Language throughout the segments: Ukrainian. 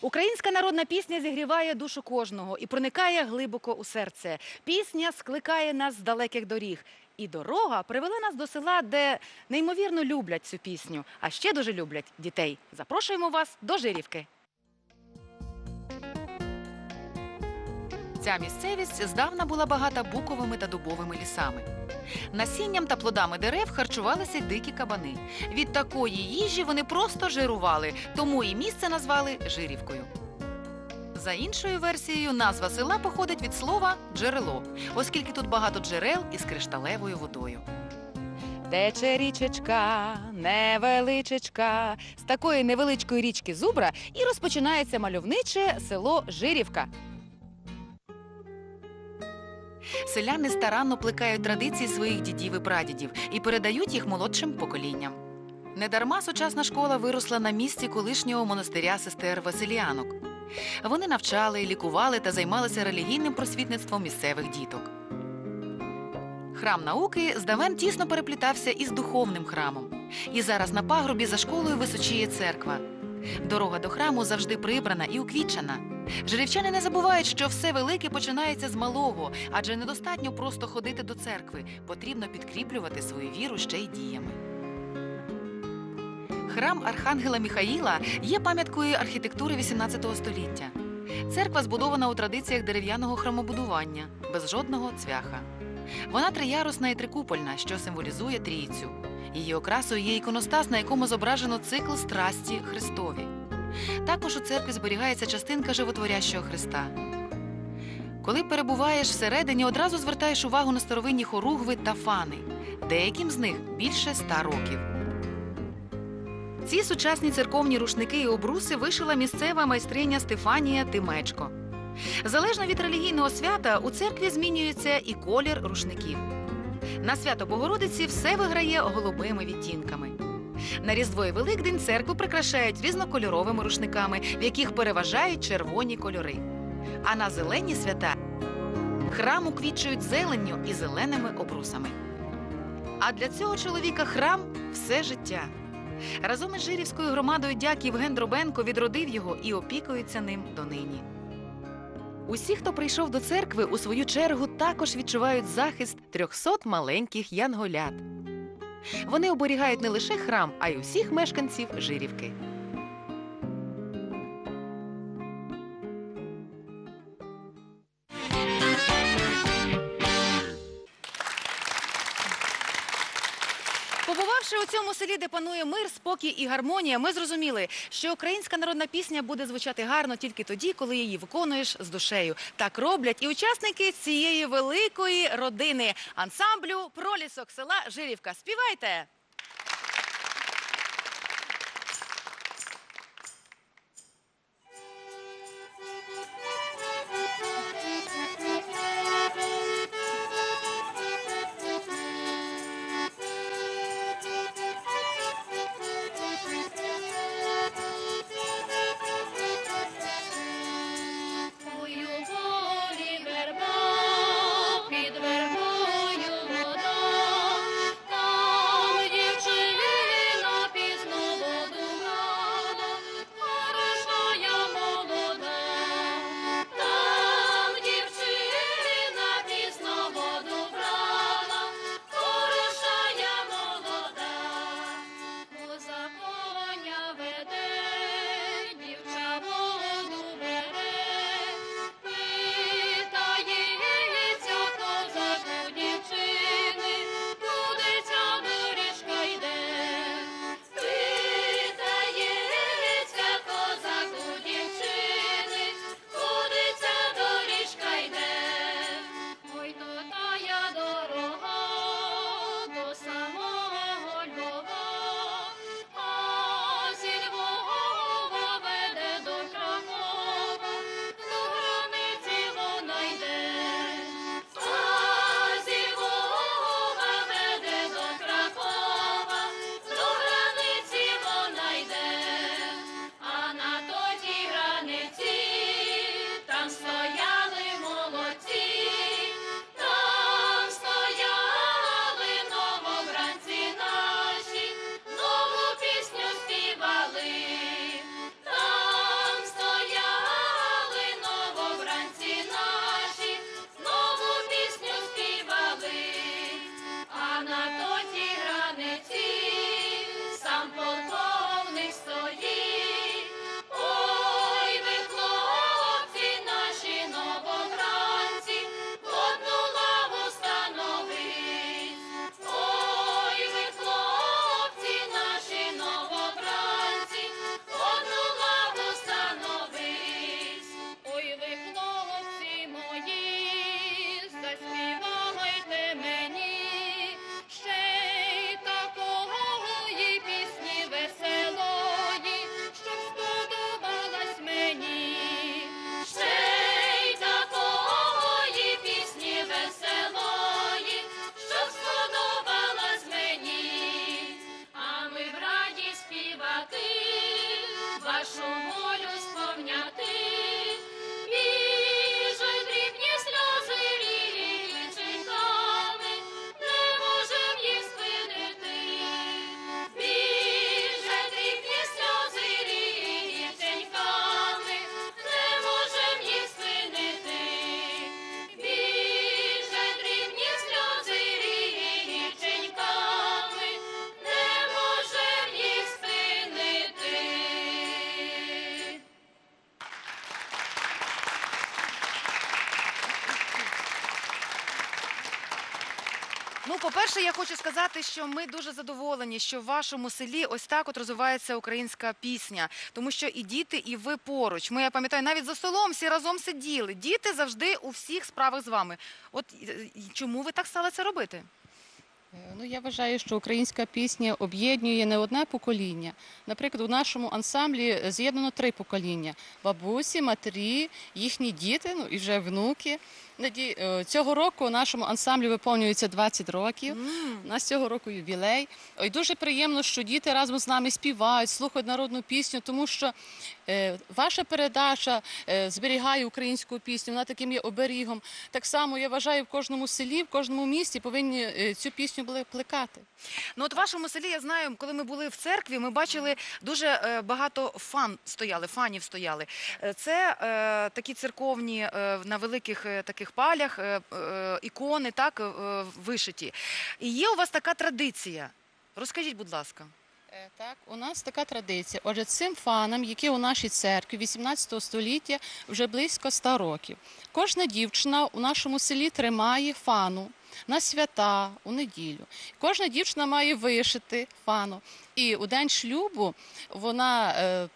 Українська народна пісня зігріває душу кожного і проникає глибоко у серце. Пісня скликає нас з далеких доріг. І дорога привела нас до села, де неймовірно люблять цю пісню, а ще дуже люблять дітей. Запрошуємо вас до Жирівки. Ця місцевість здавна була багата буковими та дубовими лісами. Насінням та плодами дерев харчувалися дикі кабани. Від такої їжі вони просто жирували, тому і місце назвали Жирівкою. За іншою версією, назва села походить від слова джерело, оскільки тут багато джерел із кришталевою водою. Тече річечка, невеличечка. З такої невеличкої річки Зубра і розпочинається мальовниче село Жирівка. Селяни старанно плекають традиції своїх дідів і прадідів і передають їх молодшим поколінням. Недарма сучасна школа виросла на місці колишнього монастиря сестер Василіанок. Вони навчали, лікували та займалися релігійним просвітництвом місцевих діток. Храм науки здавен тісно переплітався із духовним храмом. І зараз на пагорбі за школою височіє церква. Дорога до храму завжди прибрана і уквічена. Жирівчани не забувають, що все велике починається з малого, адже недостатньо просто ходити до церкви, потрібно підкріплювати свою віру ще й діями. Храм Архангела Міхаїла є пам'яткою архітектури XVIII століття. Церква збудована у традиціях дерев'яного храмобудування, без жодного цвяха. Вона триярусна і трикупольна, що символізує трійцю. Її окрасою є іконостас, на якому зображено цикл страсті Христові. Також у церкві зберігається частинка животворящого Христа. Коли перебуваєш всередині, одразу звертаєш увагу на старовинні хоругви та фани. Деяким з них більше ста років. Ці сучасні церковні рушники і обруси вишила місцева майстриня Стефанія Тимечко. Залежно від релігійного свята, у церкві змінюється і колір рушників. На свято Богородиці все виграє голубими відтінками. На Різдво і Великдень церкву прикрашають різнокольоровими рушниками, в яких переважають червоні кольори. А на зелені свята храм уквічують зеленню і зеленими обрусами. А для цього чоловіка храм все життя. Разом із Жирівською громадою дяк Євген Дробенко відродив його і опікується ним донині. Усі, хто прийшов до церкви, у свою чергу також відчувають захист трьохсот маленьких янголят. Вони оберігають не лише храм, а й усіх мешканців Жирівки. Цьому селі, де панує мир, спокій і гармонія, ми зрозуміли, що українська народна пісня буде звучати гарно тільки тоді, коли її виконуєш з душею. Так роблять і учасники цієї великої родини ансамблю пролісок села Жирівка. Співайте! Ну, по-перше, я хочу сказати, що ми дуже задоволені, що в вашому селі ось так от розвивається українська пісня, тому що і діти, і ви поруч. Ми я пам'ятаю, навіть за столом всі разом сиділи. Діти завжди у всіх справах з вами. От чому ви так стали це робити? Е, Ну, я вважаю, що українська пісня об'єднує не одне покоління. Наприклад, у нашому ансамблі з'єднано три покоління: бабусі, матері, їхні діти, ну і вже внуки. Е, Цього року нашому ансамблю виповнюється 20 років. У нас цього року ювілей. Ой, дуже приємно, що діти разом з нами співають, слухають народну пісню, тому що е, ваша передача е, зберігає українську пісню, вона таким є оберігом. Так само я вважаю, в кожному селі, в кожному місті повинні е, цю пісню були плекати. Ну от в вашому селі я знаю, коли ми були в церкві, ми бачили дуже е, багато фан стояли, фанів стояли. Е, Це е, такі церковні е, на великих е, таких палях е, е, ікони, так е, вишиті. І є у вас така традиція. Розкажіть, будь ласка. Е, Так, у нас така традиція. Отже, цим фанам, які у нашій церкві 18 століття, вже близько 100 років. Кожна дівчина у нашому селі тримає фану на свята у неділю. Кожна дівчина має вишити фану. І у день шлюбу вона. е,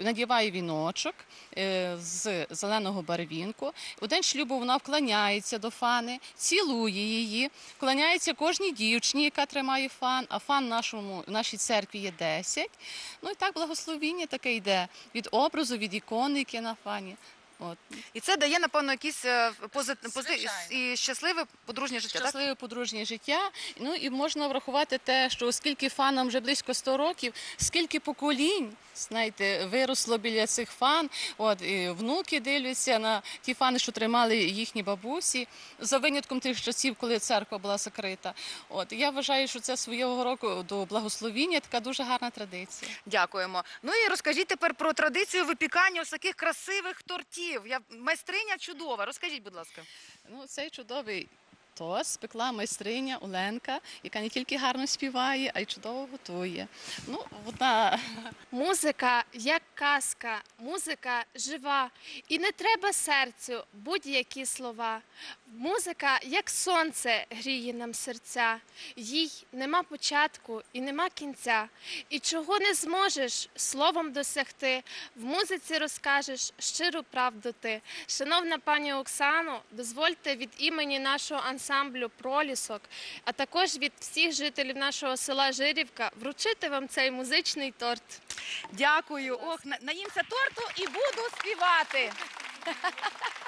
Надіває віночок е, з зеленого барвінку. У день шлюбу вона вклоняється до фани, цілує її, вклоняється кожній дівчині, яка тримає фан. А фан нашому нашій церкві є 10. Ну і так благословіння таке йде від образу, від ікони, яке на фані. От І це дає, напевно, якісь е, пози... пози... І щасливе подружнє життя. Так? щасливе подружнє життя. Ну і можна врахувати те, що оскільки фанам вже близько 100 років, скільки поколінь. Знаєте, виросло біля цих фан. От і внуки дивляться на ті фани, що тримали їхні бабусі, за винятком тих часів, коли церква була закрита. От я вважаю, що це свого року до благословіння така дуже гарна традиція. Дякуємо. Ну і розкажіть тепер про традицію випікання ось таких красивих тортів. Я майстриня чудова. Розкажіть, будь ласка. Ну, цей чудовий тост спекла майстриня Оленка, яка не тільки гарно співає, а й чудово готує. Ну, вона Музика як казка, музика жива, і не треба серцю будь-які слова. Музика, як сонце, гріє нам серця, їй нема початку і нема кінця. І чого не зможеш словом досягти, в музиці розкажеш щиру правду ти. Шановна пані Оксано, дозвольте від імені нашого ансамблю Пролісок, а також від всіх жителів нашого села Жирівка вручити вам цей музичний торт. Дякую. Ох, наїмся торту і буду співати.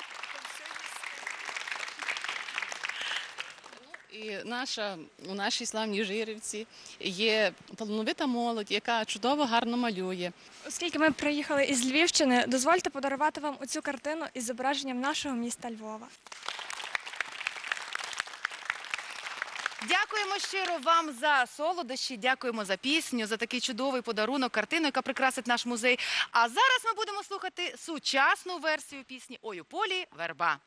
і наша у нашій славній Жирівці є талановита молодь, яка чудово гарно малює. Оскільки ми приїхали із Львівщини, дозвольте подарувати вам оцю картину із зображенням нашого міста Львова. Дякуємо щиро вам за солодощі. Дякуємо за пісню, за такий чудовий подарунок, картину, яка прикрасить наш музей. А зараз ми будемо слухати сучасну версію пісні Ой у полі верба.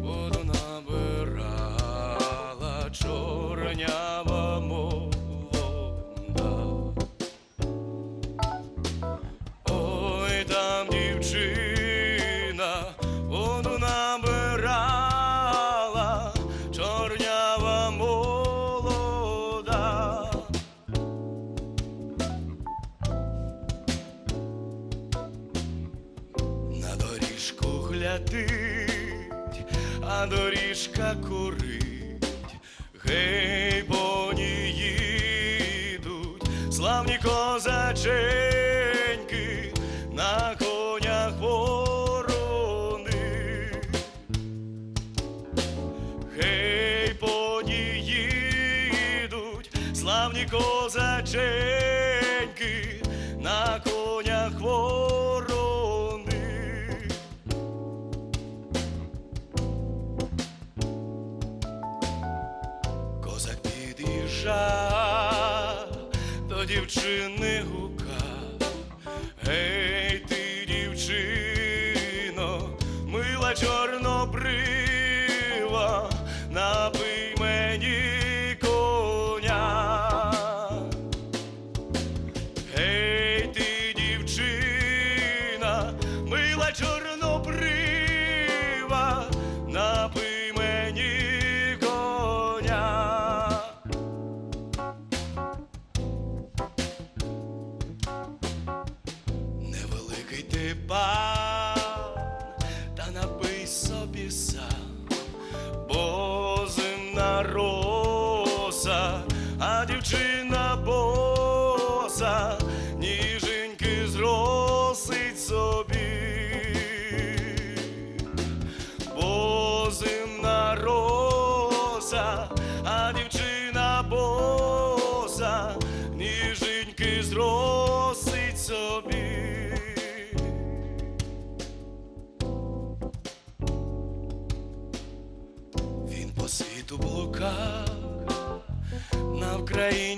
Воду набирала, чорнява мов вода. Ой, там дівчина воду набирала, чорнява молода. На доріжку глядить, а доріжка курить, гей, по їдуть, славні козаченьки на конях ворони. Гей, по їдуть, славні козаченьки напий собі сам, блукав, на Вкраїні